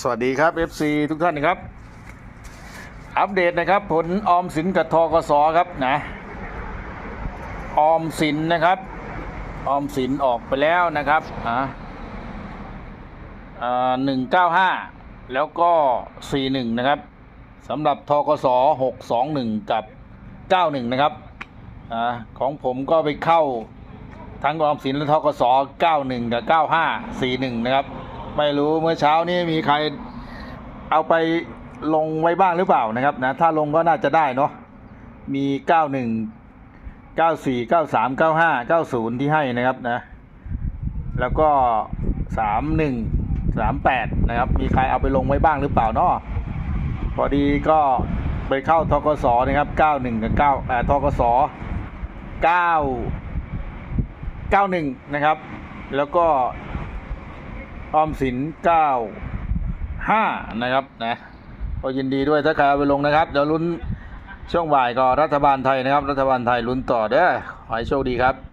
สวัสดีครับ FC ทุกท่านนะครับ อัปเดตนะครับ ผลออมสินกับทกสครับนะออมสินนะครับ ออมสินออกไปแล้วนะครับอ่าหนึ่งเก้าห้าแล้วก็สี่หนึ่งนะครับสำหรับทกสหกสองหนึ่งกับเก้าหนึ่งนะครับอ่าของผมก็ไปเข้าทั้งออมสินและทกส91กับ95 41นะครับ ไม่รู้เมื่อเช้านี้มีใครเอาไปลงไว้บ้างหรือเปล่านะครับนะถ้าลงก็น่าจะได้เนาะมี 91 94 93 95 90 ที่ให้นะครับนะแล้วก็ 31 38 นะครับ มีใครเอาไปลงไว้บ้างหรือเปล่าเนาะพอดีก็ไปเข้าทกสนะครับ 91 กับ9อ่าทกส9 91 นะครับ แล้วก็ ออมสิน95นะครับนะก็ยินดีด้วยถ้าใครเอาไปลงนะครับ เดี๋ยวลุ้นช่วงบ่ายก็รัฐบาลไทยนะครับ รัฐบาลไทยลุ้นต่อเด้อขอให้โชคดีครับ